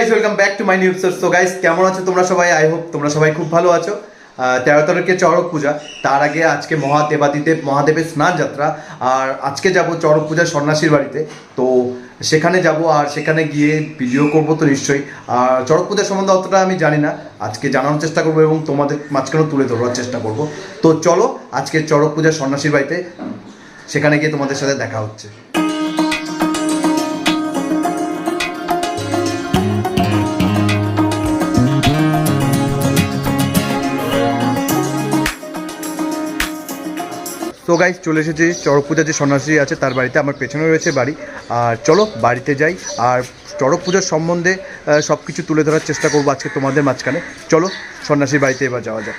Guys welcome back to my new episode so guys কেমন আছো তোমরা সবাই? আই হোপ তোমরা সবাই খুব ভালো আছো। তেরো তারিখে চড়ক পূজা। তার আগে আজকে মহাদেবাদিদেব মহাদেবের স্নান যাত্রা। আর আজকে যাব চড়ক পূজা সন্ন্যাসীর বাড়িতে। তো সেখানে যাব আর সেখানে গিয়ে ভিডিও করব তো নিশ্চয়ই। আর চড়ক পূজা সম্বন্ধে অতটা আমি জানি না। আজকে জানানোর চেষ্টা করব এবং তোমাদের মাঝখানেও তুলে ধরবার চেষ্টা করব। তো চলো, আজকে চড়ক পূজা সন্ন্যাসীর বাড়িতে সেখানে গিয়ে তোমাদের সাথে দেখা হচ্ছে। তো গাইজ চলে এসেছি। চড়ক পূজার যে সন্ন্যাসী আছে, তার বাড়িতে আমার পেছনে রয়েছে বাড়ি। আর চলো, বাড়িতে যাই। আর চড়ক পূজার সম্বন্ধে সব কিছু তুলে ধরার চেষ্টা করব আজকে তোমাদের মাঝখানে। চলো, সন্ন্যাসীর বাড়িতে এবার যাওয়া যাক।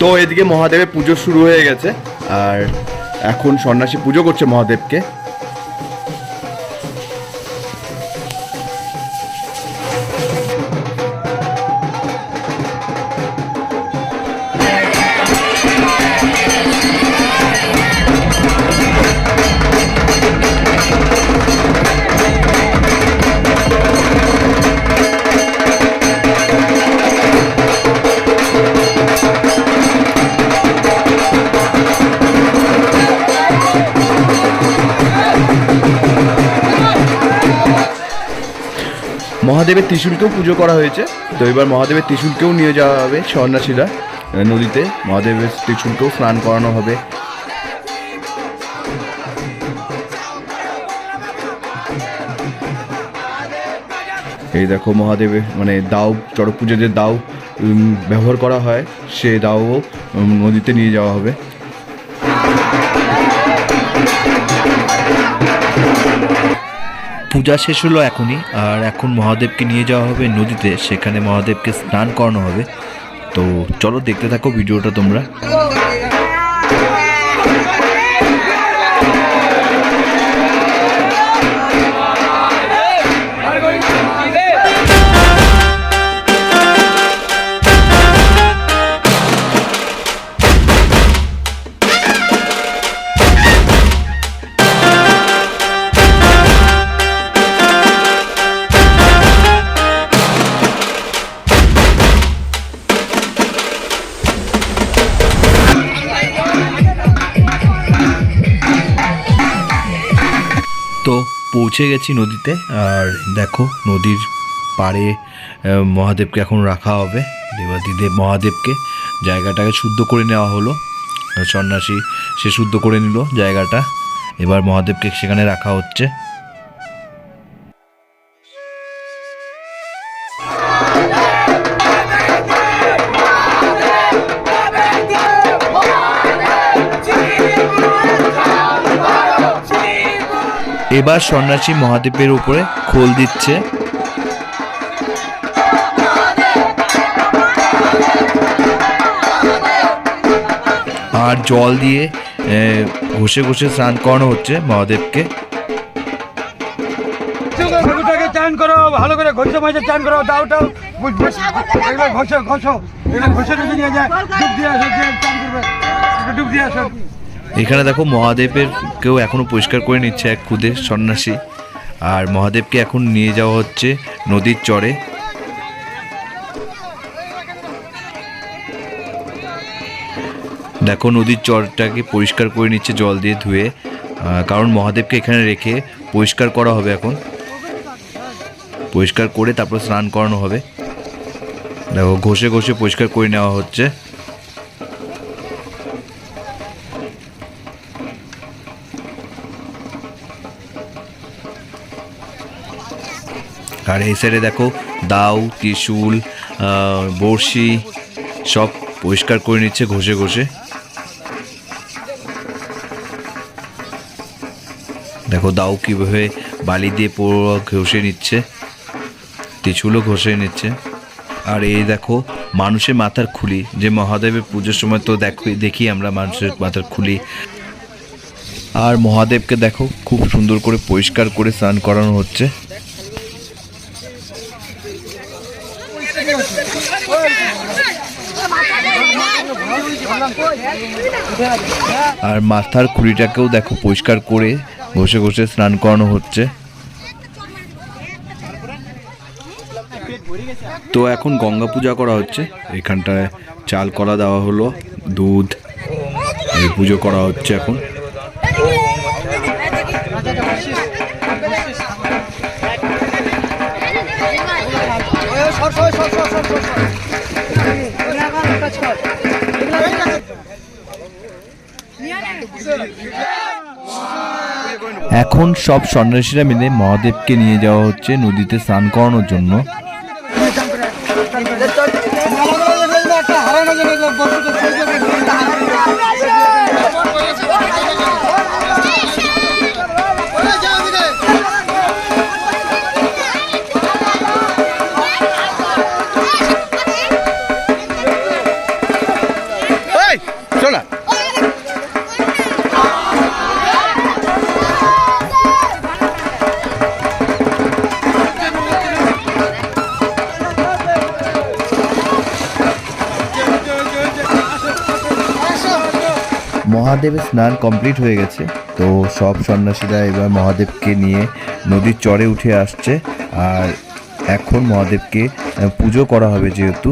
তো এদিকে মহাদেবের পুজো শুরু হয়ে গেছে আর এখন সন্ন্যাসী পুজো করছে মহাদেবকে। মহাদেবের ত্রিশূলকেও পুজো করা হয়েছে। তো এবার মহাদেবের ত্রিশূলকেও নিয়ে যাওয়া হবে সন্ন্যাসীরা। নদীতে মহাদেবের ত্রিশূলকেও স্নান করানো হবে। এই দেখো মহাদেবের মানে দাও, চড়ক পুজোর যে দাও ব্যবহার করা হয়। সে দাও নদীতে নিয়ে যাওয়া হবে। পূজা শেষ হলো এখনই, আর এখন মহাদেবকে নিয়ে যাওয়া হবে নদীতে, সেখানে মহাদেবকে স্নান করানো হবে। তো চলো দেখতে থাকো ভিডিওটা তোমরা। পৌঁছে গেছি নদীতে। আর দেখো, নদীর পাড়ে মহাদেবকে এখন রাখা হবে। দেবাদিদেব মহাদেবকে জায়গাটাকে শুদ্ধ করে নেওয়া হলো। সন্ন্যাসী সে শুদ্ধ করে নিল জায়গাটা। এবার মহাদেবকে সেখানে রাখা হচ্ছে। এবার সন্ন্যাসী মহাদেবের উপরে খোল দিচ্ছে। আর জল দিয়ে ঘষে ঘষে স্নান করানো হচ্ছে মহাদেবকে। চান ভালো করে মাঝে চান দাও নিয়ে ডুব দিয়ে এখানে দেখো মহাদেবের কেউ এখনও পরিষ্কার করে নিচ্ছে এক খুদে সন্ন্যাসী। আর মহাদেবকে এখন নিয়ে যাওয়া হচ্ছে নদীর চরে। দেখো নদীর চরটাকে পরিষ্কার করে নিচ্ছে জল দিয়ে ধুয়ে। কারণ মহাদেবকে এখানে রেখে পরিষ্কার করা হবে এখন। পরিষ্কার করে তারপর স্নান করানো হবে। দেখো ঘষে ঘষে পরিষ্কার করে নেওয়া হচ্ছে। আর এই সাইডে দেখো দাও ত্রিশূল বড়শি, সব পরিষ্কার করে নিচ্ছে ঘষে ঘষে। দেখো দাও কীভাবে বালি দিয়ে পুরো ঘষে নিচ্ছে, ত্রিশূলও ঘষে নিচ্ছে। আর এই দেখো, মানুষের মাথার খুলি, যে মহাদেবের পুজোর সময় তো দেখো, দেখি আমরা মানুষের মাথার খুলি। আর মহাদেবকে দেখো, খুব সুন্দর করে পরিষ্কার করে স্নান করানো হচ্ছে। আর মাথার খুঁড়িটাকেও দেখো পরিষ্কার করে ঘষে ঘষে স্নান করানো হচ্ছে তো এখন গঙ্গা পূজা করা হচ্ছে এখানটায় চাল কলা দেওয়া হলো দুধ এই পুজো করা হচ্ছে এখন এখন সব সন্ন্যাসীরা মিলে মহাদেবকে নিয়ে যাওয়া হচ্ছে নদীতে স্নান করানোর জন্য। মহাদেবের স্নান কমপ্লিট হয়ে গেছে। তো সব সন্ন্যাসীরা এবার মহাদেবকে নিয়ে নদীর চরে উঠে আসছে। আর এখন মহাদেবকে পুজো করা হবে যেহেতু।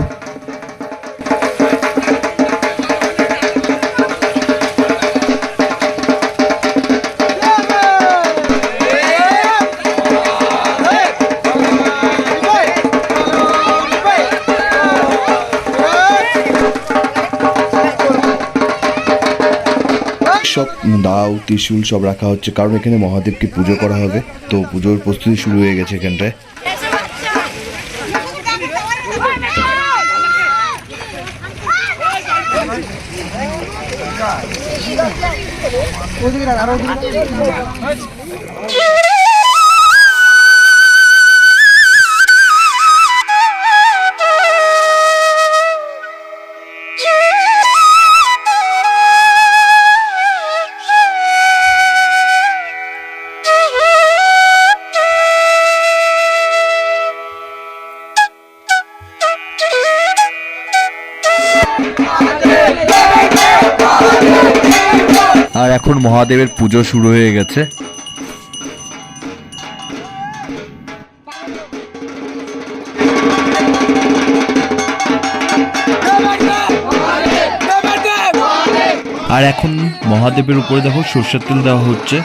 সব দাও ত্রিশূল সব রাখা হচ্ছে। কারণ এখানে মহাদেবকে পুজো করা হবে। তো পুজোর প্রস্তুতি শুরু হয়ে গেছে এখানটায়। আর এখন মহাদেবের পুজো শুরু হয়ে গেছে। আর এখন মহাদেবের উপরে দেখো সর্ষের তেল দেওয়া হচ্ছে।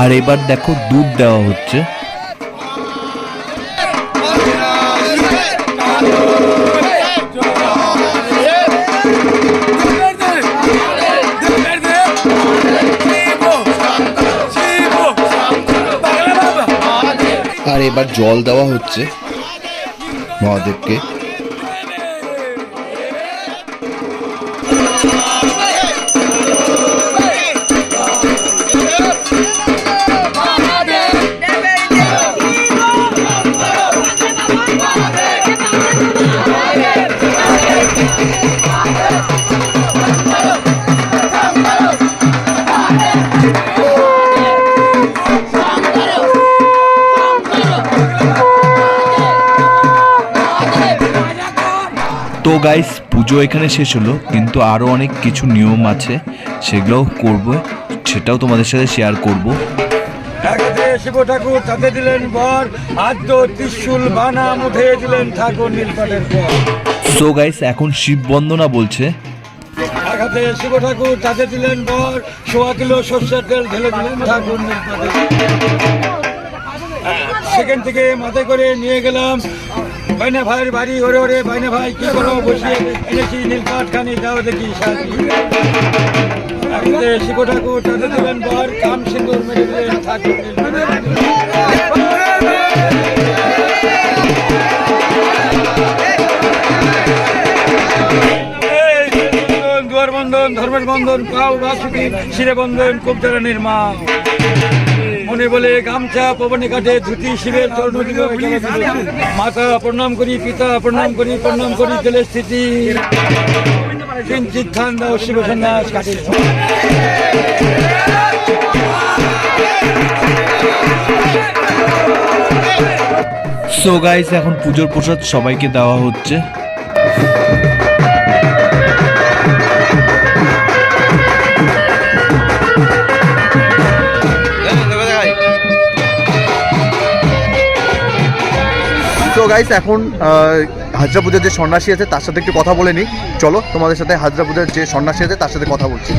আর এবার দেখো দুধ দেওয়া হচ্ছে। আর এবার জল দেওয়া হচ্ছে মহাদেবকে। গাইস পুজো এখানে শেষ হলো কিন্তু আরও অনেক কিছু নিয়ম আছে সেগুলোও করব সেটাও তোমাদের সাথে শেয়ার করব। শিব ঠাকুর তাতে দিলেন বর আদ্য ত্রিশুল বানাম উঠে দিলেন ঠাকুর পর সো গাইস এখন শিব বন্দনা বলছে। শিব ঠাকুর তাতে দিলেন বর সোয়া কিলো সর্ষের তেল ঢেলে দিলেন ঠাকুর নীলকণ্ঠের সেখান থেকে মাথায় করে নিয়ে গেলাম। বাইনা ভাইয়ের বাড়ি, ওরে ওরে বাইনা ভাই, কি করো বসিয়ে এনেছি খানি দাও দেখি শিব ঠাকুর দিলেন বর, কাম সিন্দুর মেরে দুয়ার বন্ধন, ধর্মের বন্ধন, পাও বাসুকি শিরে বন্ধন কুবজারানির মা মনে বলে গামছা, পবনে কাটে ধুতি, শিবের মাতা প্রণাম করি, পিতা প্রণাম করি প্রণাম করি জেলের স্থিতি। কিঞ্চিত খান শিব সন্ন্যাস কাটিল সো গাইস এখন পুজোর প্রসাদ সবাইকে দেওয়া হচ্ছে। তো গাইস এখন হাজরা পূজার যে সন্ন্যাসী আছে, তার সাথে একটু কথা বলে নিই। চলো, তোমাদের সাথে হাজরা পূজার যে সন্ন্যাসী আছে, তার সাথে কথা বলছি।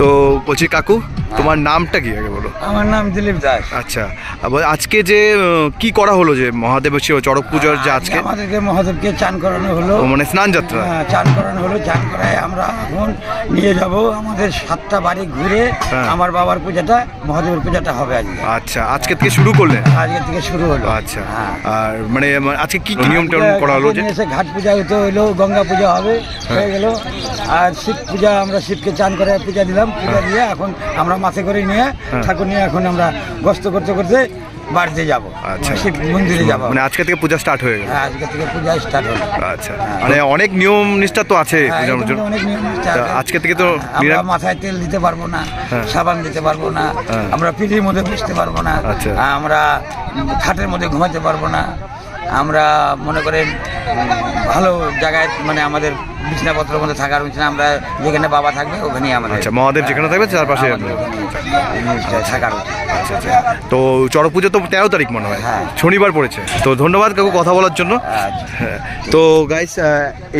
তো বলছি, কাকু তোমার নামটা কি আগে বলো? আমার নাম দিলীপ দাস। আচ্ছা আজকে যে কি করা হলো যে মহাদেবের সে চড়ক পুজোর যে আজকে? আমাদেরকে মহাদেবকে চান করানো হলো। মানে স্নান যাত্রা? হ্যাঁ, চান করানো হলো চান করায় আমরা এখন নিয়ে যাব আমাদের সাতটা বাড়ি ঘুরে হ্যাঁ। আমার বাবার পূজাটা মহাদেবের পূজাটা হবে আজকে। আচ্ছা আজকে থেকে শুরু করলেন আজকে থেকে শুরু হলো। আচ্ছা হ্যাঁ। আর মানে মানে আজকে কি নিয়ম টিয়ম করা হলো যে ঘাট পূজা হতে হলো গঙ্গা পূজা হবে হয়ে। গেল। আর শিব পূজা আমরা শিবকে চান করে পূজা দিলাম পূজা দিয়ে এখন আমরা মাথে করে নিয়ে ঠাকুর নিয়ে এখন আমরা গস্ত করতে করতে বাড়িতে যাব। আচ্ছা। শিব মন্দিরে যাব। মানে আজকে থেকে পূজা স্টার্ট হয়ে গেল। হ্যাঁ আজকে থেকে পূজা স্টার্ট হলো। আচ্ছা। মানে অনেক নিয়ম নিষ্ঠা তো আছে হ্যাঁ, পূজার জন্য অনেক নিয়ম নিষ্ঠা আজকে থেকে তো আমরা মাথায় তেল দিতে পারব না হ্যাঁ। সাবান দিতে পারব না হ্যাঁ। আমরা পিঠির মধ্যে বসতে পারব না আচ্ছা। আমরা খাটের মধ্যে ঘুমাতে পারব না আমরা মনে করেন ভালো জায়গায় মানে আমাদের বিছনাপত্রের মধ্যে থাকার উচিত না। আমরা যেখানে বাবা থাকবে ওখানেই আমাদের আচ্ছা মহাদেব যেখানে থাকবে তার পাশে আমাদের থাকার আচ্ছা আচ্ছা। তো চড়ক পুজো তো তেরো তারিখ মনে হয়। হ্যাঁ। শনিবার পড়েছে। তো ধন্যবাদ কাকু কথা বলার জন্য। আচ্ছা। হ্যাঁ, তো গাইস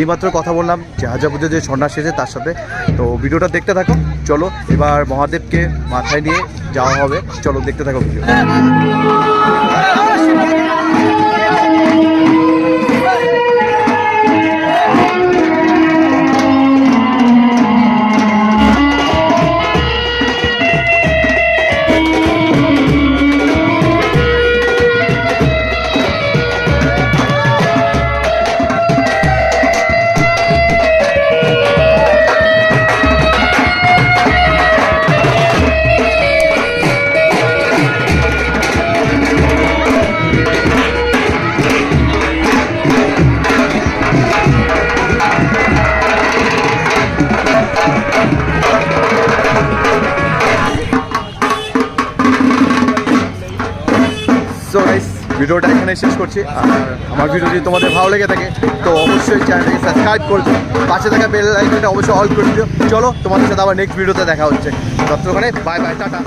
এইমাত্র কথা বললাম যে হাজা পুজো যে সন্ন্যাসী আছে তার সাথে। তো ভিডিওটা দেখতে থাকো চলো এবার মহাদেবকে মাথায় নিয়ে যাওয়া হবে। চলো দেখতে থাকো ভিডিও ভিডিওটা এখানে শেষ করছি। আর আমার ভিডিও যদি তোমাদের ভালো লেগে থাকে, তো অবশ্যই চ্যানেলটাকে সাবস্ক্রাইব করে পাশে থাকা বেল আইকনটা অবশ্যই অল করে দিও। চলো তোমাদের সাথে আবার নেক্সট ভিডিওতে দেখা হচ্ছে। ততক্ষণে বাই বাই টাটা।